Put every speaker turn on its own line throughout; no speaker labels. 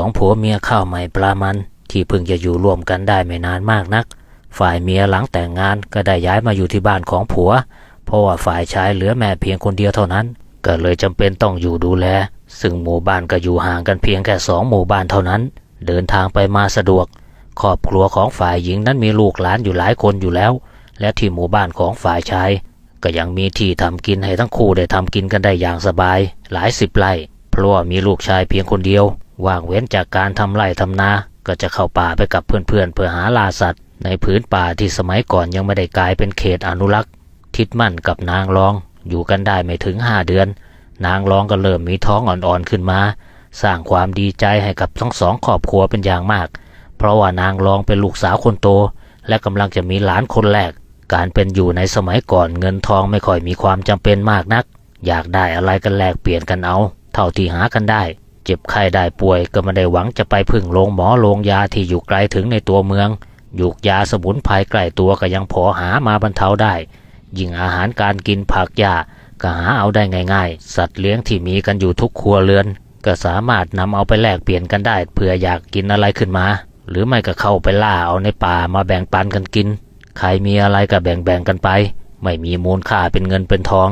องผัวเมียข้าวใหม่ปลามัน ที่เพิ่งจะอยู่ร่วมกันได้ไม่นานมากนัก ฝ่ายเมียหลังแต่งงานก็ได้ย้ายมาอยู่ที่บ้านของผัว เพราะว่าฝ่ายชายเหลือแม่เพียงคนเดียวเท่านั้น ก็เลยจำเป็นต้องอยู่ดูแล ซึ่งหมู่บ้านก็อยู่ห่างกันเพียงแค่สองหมู่บ้านเท่านั้น เดินทางไปมาสะดวก ครอบครัวของฝ่ายหญิงนั้นมีลูกหลานอยู่หลายคนอยู่แล้ว และที่หมู่บ้านของฝ่ายชายก็ยังมีที่ทำกินให้ทั้งคู่ได้ทำกินกันได้อย่างสบาย หลายสิบไร่เพราะว่ามีลูกชายเพียงคนเดียว ว่างเว้นจากการทำไร่ทำนา ก็จะเข้าป่าไปกับเพื่อนๆเพื่อหาล่าสัตว์ ในพื้นป่าที่สมัยก่อนยังไม่ได้กลายเป็นเขตอนุรักษ์ ทิดมั่นกับนางรอง อยู่กันได้ไม่ถึงห้าเดือน นางรองก็เริ่มมีท้องอ่อนๆขึ้นมา สร้างความดีใจให้กับทั้งสองครอบครัวเป็นอย่างมาก เพราะว่านางรองเป็นลูกสาวคนโต และกำลังจะมีหลานคนแรก การเป็นอยู่ในสมัยก่อนเงินทองไม่ค่อยมีความจำเป็นมากนัก อยากได้อะไรกันแลกเปลี่ยนกันเอา เท่าที่หากันได้ เจ็บไข้ได้ป่วยก็ไม่ได้หวังจะไปพึ่งโรงหมอโรงยาที่อยู่ไกลถึงในตัวเมืองยูกยาสมุนไพรใกล้ตัวก็ยังพอหามาบรรเทาได้ ยิ่งอาหารการกินผักหญ้าก็หาเอาได้ง่ายๆ สัตว์เลี้ยงที่มีกันอยู่ทุกครัวเรือน ก็สามารถนำเอาไปแลกเปลี่ยนกันได้เผื่ออยากกินอะไรขึ้นมา หรือไม่ก็เข้าไปล่าเอาในป่ามาแบ่งปันกันกิน ใครมีอะไรก็แบ่งๆกันไป ไม่มีมูลค่าเป็นเงินเป็นทอง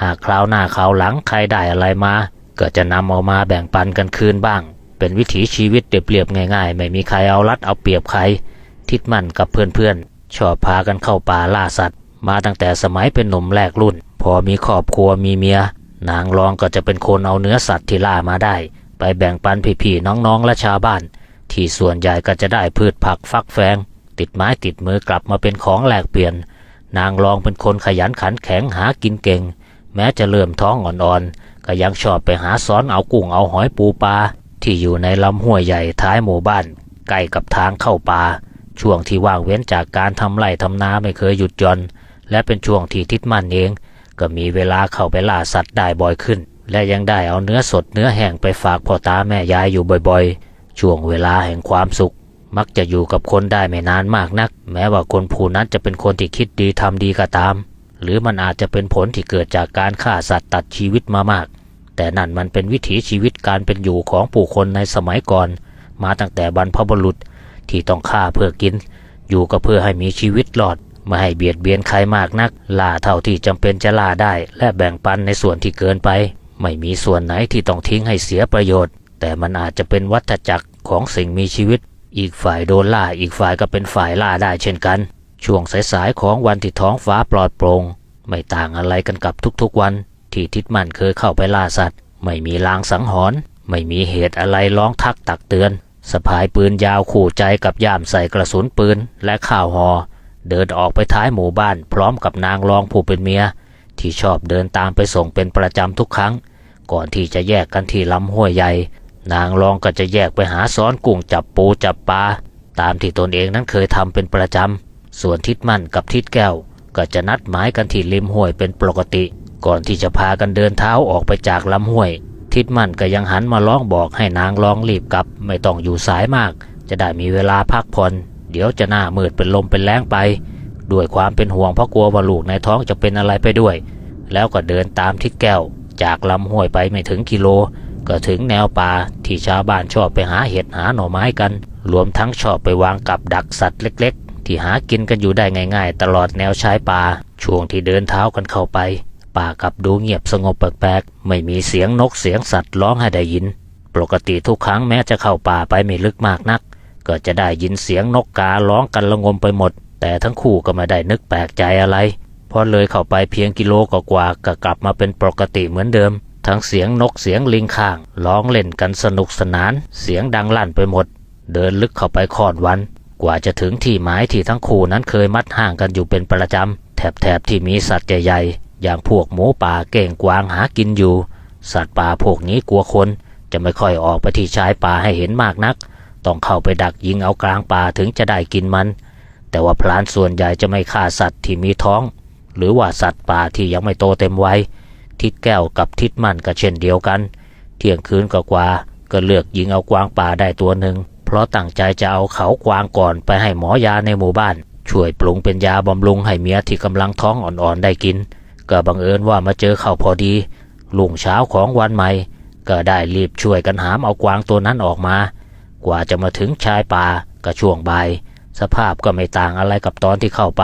หากคราวหน้าคราวหลังใครได้อะไรมา ก็จะนำเอามาแบ่งปันกันคืนบ้าง เป็นวิถีชีวิตเรียบๆง่าย ๆ ไม่มีใครเอารัดเอาเปรียบใคร ทิดมั่นกับเพื่อนๆ ชอบพากันเข้าป่าล่าสัตว์ มาตั้งแต่สมัยเป็นหนุ่มแรกรุ่น พอมีครอบครัวมีเมีย นางรองก็จะเป็นคนเอาเนื้อสัตว์ที่ล่ามาได้ ไปแบ่งปันพี่ๆน้องๆและชาวบ้าน ที่ส่วนใหญ่ก็จะได้พืชผักฟักแฟง ติดไม้ติดมือกลับมาเป็นของแลกเปลี่ยน นางรองเป็นคนขยันขันแข็งหากินเก่ง แม้จะเริ่มท้องอ่อนๆก็ยังชอบไปหาซ้อนเอากุ้งเอาหอยปูปลาที่อยู่ในลำห้วยใหญ่ท้ายหมู่บ้านใกล้กับทางเข้าป่าช่วงที่ว่างเว้นจากการทำไร่ทำนาไม่เคยหยุดหย่อน และเป็นช่วงที่ทิดมั่นเอง ก็มีเวลาเข้าไปล่าสัตว์ได้บ่อยขึ้น และยังได้เอาเนื้อสดเนื้อแห้งไปฝากพ่อตาแม่ยายอยู่บ่อยๆ ช่วงเวลาแห่งความสุข มักจะอยู่กับคนได้ไม่นานมากนัก แม้ว่าคนผู้นั้นจะเป็นคนที่คิดดีทำดีก็ตาม หรือมันอาจจะเป็นผลที่เกิดจากการฆ่าสัตว์ตัดชีวิตมามาก แต่นั่นมันเป็นวิถีชีวิตการเป็นอยู่ของผู้คนในสมัยก่อน มาตั้งแต่บรรพบุรุษที่ต้องฆ่าเพื่อกิน อยู่ก็เพื่อให้มีชีวิตรอดไม่ให้เบียดเบียนใครมากนัก ล่าเท่าที่จำเป็นจะล่าได้ และแบ่งปันในส่วนที่เกินไป ไม่มีส่วนไหนที่ต้องทิ้งให้เสียประโยชน์ แต่มันอาจจะเป็นวัฏจักรของสิ่งมีชีวิต อีกฝ่ายโดนล่าอีกฝ่ายก็เป็นฝ่ายล่าได้เช่นกัน ช่วงสายๆของวันที่ท้องฟ้าปลอดโปร่งไม่ต่างอะไรกันกับทุกๆวัน ที่ทิดมันเคยเข้าไปล่าสัตว์ ไม่มีลางสังหรณ์ไม่มีเหตุอะไรร้องทักตักเตือนสะพายปืนยาวขู่ใจกับย่ามใส่กระสุนปืนและข้าวหอ เดินออกไปท้ายหมู่บ้านพร้อมกับนางรองผู้เป็นเมีย ที่ชอบเดินตามไปส่งเป็นประจำทุกครั้ง ก่อนที่จะแยกกันที่ลำห้วยใหญ่ นางรองก็จะแยกไปหาซ้อนกุ้งจับปูจับปลาตามที่ตนเองนั้นเคยทำเป็นประจำส่วนทิดมั่นกับทิดแก้ว ก็จะนัดหมายกันที่ริมห้วยเป็นปกติ ก่อนที่จะพากันเดินเท้าออกไปจากลำห้วย ทิดมั่นก็ยังหันมาร้องบอกให้นางร้องรีบกลับ ไม่ต้องอยู่สายมาก จะได้มีเวลาพักผ่อน เดี๋ยวจะหน้ามืดเป็นลมเป็นแรงไป ด้วยความเป็นห่วงเพราะกลัวว่าลูกในท้องจะเป็นอะไรไปด้วย แล้วก็เดินตามทิดแก้ว จากลำห้วยไปไม่ถึงกิโล ก็ถึงแนวป่าที่ชาวบ้านชอบไปหาเห็ดหาหน่อไม้กัน รวมทั้งชอบไปวางกับดักสัตว์เล็ก ๆ ที่หากินกันอยู่ได้ง่าย ๆ ตลอดแนวชายป่าช่วงที่เดินเท้ากันเข้าไป ป่ากลับดูเงียบสงบแปลกๆ ไม่มีเสียงนกเสียงสัตว์ร้องให้ได้ยิน ปกติทุกครั้งแม้จะเข้าป่าไปไม่ลึกมากนัก ก็จะได้ยินเสียงนกการ้องกันระงมไปหมด แต่ทั้งคู่ก็ไม่ได้นึกแปลกใจอะไร พอเลยเข้าไปเพียงกิโลกว่าก็กลับมาเป็นปกติเหมือนเดิม ทั้งเสียงนกเสียงลิงข้างร้องเล่นกันสนุกสนาน เสียงดังลั่นไปหมด เดินลึกเข้าไปคอดวัน กว่าจะถึงที่หมายที่ทั้งคู่นั้นเคยมัดห่างกันอยู่เป็นประจำแถบๆที่มีสัตว์ใหญ่ๆ อย่างพวกหมูป่าเก่งกวางหากินอยู่ สัตว์ป่าพวกนี้กลัวคน จะไม่ค่อยออกไปที่ชายป่าให้เห็นมากนัก ต้องเข้าไปดักยิงเอากลางป่าถึงจะได้กินมัน แต่ว่าพลานส่วนใหญ่จะไม่ฆ่าสัตว์ที่มีท้อง หรือว่าสัตว์ป่าที่ยังไม่โตเต็มวัยทิดแก้วกับทิดมันก็เช่นเดียวกัน เที่ยงคืนกว่าก็เลือกยิงเอากวางป่าได้ตัวหนึ่งเพราะตั้งใจจะเอาเขากวางก่อนไปให้หมอยาในหมู่บ้าน ช่วยปรุงเป็นยาบำรุงให้เมียที่กำลังท้องอ่อนๆได้กิน ก็บังเอิญว่ามาเจอเข้าพอดี ลุงเช้าของวันใหม่ ก็ได้รีบช่วยกันหามเอากวางตัวนั้นออกมา กว่าจะมาถึงชายป่าก็ช่วงบ่าย สภาพก็ไม่ต่างอะไรกับตอนที่เข้าไป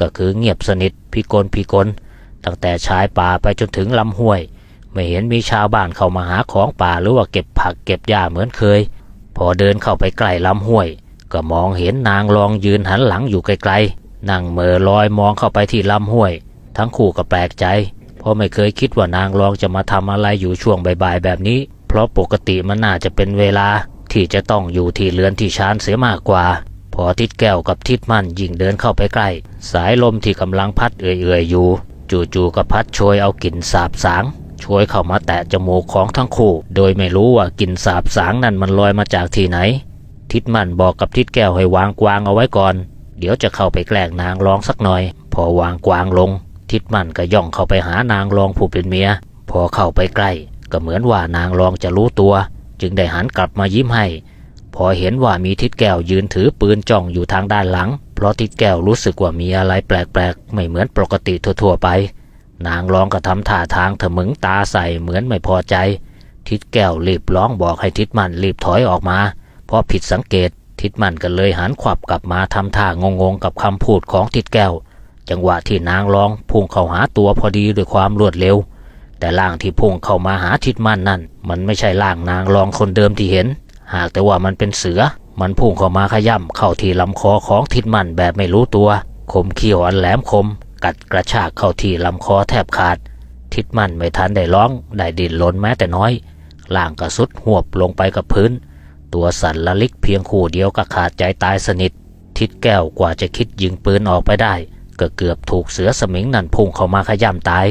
ก็คือเงียบสนิทพิกลพิกลตั้งแต่ชายป่าไปจนถึงลำห้วย ไม่เห็นมีชาวบ้านเข้ามาหาของป่าหรือว่าเก็บผักเก็บหญ้าเหมือนเคย พอเดินเข้าไปใกล้ลำห้วย ก็มองเห็นนางรองยืนหันหลังอยู่ไกลๆนั่งเมอลอยมองเข้าไปที่ลำห้วย ทั้งคู่ก็แปลกใจ เพราะไม่เคยคิดว่านางรองจะมาทำอะไรอยู่ช่วงบ่ายๆแบบนี้ เพราะปกติมันน่าจะเป็นเวลา ที่จะต้องอยู่ที่เรือนที่ชานเสียมากกว่า พอทิดแก้วกับทิดมั่นยิ่งเดินเข้าไปใกล้ สายลมที่กำลังพัดเอื่อยๆอยู่ จู่ๆก็พัดโชยเอากลิ่นสาบสางโชยเข้ามาแตะจมูกของทั้งคู่ โดยไม่รู้ว่ากลิ่นสาบสางนั้นมันลอยมาจากที่ไหน ทิดมั่นบอกกับทิดแก้วให้วางกวางเอาไว้ก่อน เดี๋ยวจะเข้าไปแกล้งนางรองสักหน่อย พอวางกวางลง ทิดมั่นก็ย่องเข้าไปหานางรองผู้เป็นเมีย พอเข้าไปใกล้ ก็เหมือนว่านางรองจะรู้ตัว จึงได้หันกลับมายิ้มให้ พอเห็นว่ามีทิดแก้วยืนถือปืนจ้องอยู่ทางด้านหลัง เพราะทิดแก้วรู้สึกว่ามีอะไรแปลกๆ ไม่เหมือนปกติทั่วๆไป นางรองก็ทำท่าทางถมึงตาใส่เหมือนไม่พอใจ ทิดแก้วรีบร้องบอกให้ทิดมันรีบถอยออกมา เพราะผิดสังเกตทิดมันก็เลยหันขวับกลับมาทำท่างงๆกับคำพูดของทิดแก้ว จังหวะที่นางร้องพุ่งเข้าหาตัวพอดีด้วยความรวดเร็ว แต่ร่างที่พุ่งเข้ามาหาทิดมันนั่น มันไม่ใช่ร่างนางรองคนเดิมที่เห็น หากแต่ว่ามันเป็นเสือ มันพุ่งเข้ามาขย่ำเข้าที่ลำคอของทิดมันแบบไม่รู้ตัว คมเขี้ยวอันแหลมคม กัดกระชากเข้าที่ลำคอแทบขาด ทิดมันไม่ทันได้ร้อง ได้ดิ้นรนแม้แต่น้อยร่างก็สุดหวบลงไปกับพื้น ตัวสั่นละลิกเพียงคู่เดียวก็ขาดใจตายสนิท ทิดแก้วกว่าจะคิดยิงปืนออกไปได้ ก็เกือบถูกเสือสมิงนั่นพุ่งเข้ามาขย่ำตาย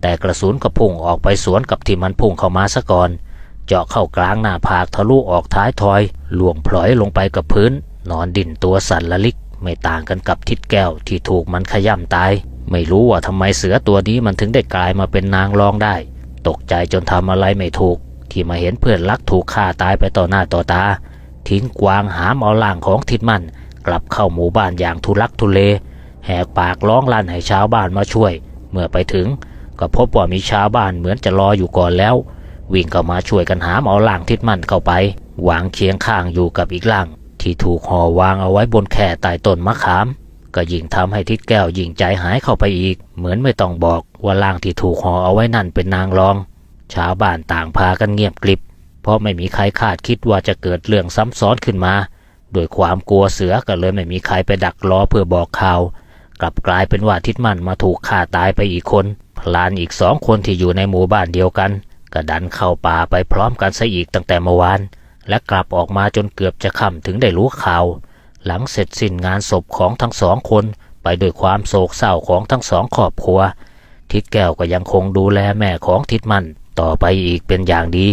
แต่กระสุนก็พุ่งออกไปสวนกับที่มันพุ่งเข้ามาซะก่อน เจาะเข้ากลางหน้าผากทะลุออกท้ายทอยล่วงพลอยลงไปกับพื้น นอนดิ่นตัวสั่นละลิก ไม่ต่างกันกับทิดแก้วที่ถูกมันขย่ำตาย ไม่รู้ว่าทำไมเสือตัวนี้มันถึงได้กลายมาเป็นนางรองได้ ตกใจจนทำอะไรไม่ถูก ที่มาเห็นเพื่อนรักถูกฆ่าตายไปต่อหน้าต่อตาทิ้งกวางหามเอาล่างของทิดมันกลับเข้าหมู่บ้านอย่างทุลักทุเล แหกปากร้องลั่นให้ชาวบ้านมาช่วย เมื่อไปถึง ก็พบว่ามีชาวบ้านเหมือนจะรออยู่ก่อนแล้ว วิ่งเข้ามาช่วยกันหามเอาล่างทิดมันเข้าไปวางเคียงข้างอยู่กับอีกล่าง ที่ถูกห่อวางเอาไว้บนแค่ใต้ต้นมะขาม ก็ยิ่งทำให้ทิดแก้วยิ่งใจหายเข้าไปอีก เหมือนไม่ต้องบอกว่าล่างที่ถูกห่อเอาไว้นั่นเป็นนางรอง ชาวบ้านต่างพากันเงียบกริบ เพราะไม่มีใครคาดคิดว่าจะเกิดเรื่องซ้ำซ้อนขึ้นมาโดยความกลัวเสือก็เลยไม่มีใครไปดักรอเพื่อบอกข่าว กลับกลายเป็นว่าทิดมันมาถูกฆ่าตายไปอีกคน พลานอีกสองคนที่อยู่ในหมู่บ้านเดียวกันก็ดันเข้าป่าไปพร้อมกันซะอีกตั้งแต่เมื่อวาน และกลับออกมาจนเกือบจะค่ำถึงได้รู้ข่าว หลังเสร็จสิ้นงานศพของทั้งสองคนไปด้วยความโศกเศร้าของทั้งสองครอบครัว ทิดแก้วก็ยังคงดูแลแม่ของทิดมันต่อไปอีกเป็นอย่างดี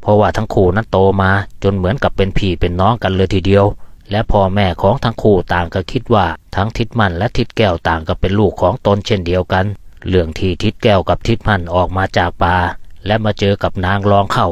เพราะว่าทั้งคู่นั้นโตมาจนเหมือนกับเป็นพี่เป็นน้องกันเลยทีเดียว และพ่อแม่ของทั้งคู่ต่างก็คิดว่าทั้งทิดมันและทิดแก้วต่างก็เป็นลูกของตนเช่นเดียวกัน เรื่องที่ทิดแก้วกับทิดมันออกมาจากป่าและมาเจอกับนางรองเข้า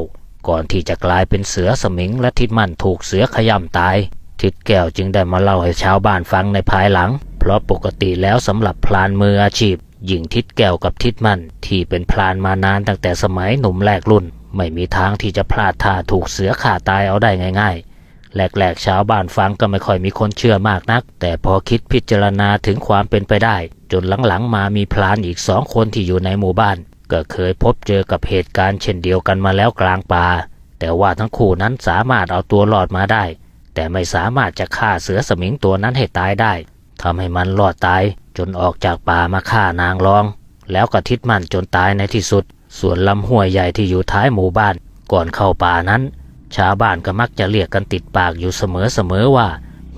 ก่อนที่จะกลายเป็นเสือสมิงและทิดมันถูกเสือขย่ำตาย ทิดแก้วจึงได้มาเล่าให้ชาวบ้านฟังในภายหลัง เพราะปกติแล้วสำหรับพลานมืออาชีพหญิงทิดแก้วกับทิดมันที่เป็นพลานมานานตั้งแต่สมัยหนุ่มแรกรุ่น ไม่มีทางที่จะพลาดท่าถูกเสือข่าตายเอาได้ง่าย ๆ แรกๆชาวบ้านฟังก็ไม่ค่อยมีคนเชื่อมากนัก แต่พอคิดพิจารณาถึงความเป็นไปได้ จนหลังๆมามีพลานอีกสองคนที่อยู่ในหมู่บ้าน ก็เคยพบเจอกับเหตุการณ์เช่นเดียวกันมาแล้วกลางป่าแต่ว่าทั้งคู่นั้นสามารถเอาตัวรอดมาได้ แต่ไม่สามารถจะฆ่าเสือสมิงตัวนั้นให้ตายได้ทำให้มันรอดตาย จนออกจากป่ามาฆ่านางรอง แล้วก็ทิดมันจนตายในที่สุด ส่วนลำห้วยใหญ่ที่อยู่ท้ายหมู่บ้าน ก่อนเข้าป่านั้น ชาวบ้านก็มักจะเรียกกันติดปากอยู่เสมอๆว่า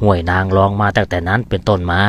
ห้วยนางรองมาตั้งแต่นั้นเป็นต้นมา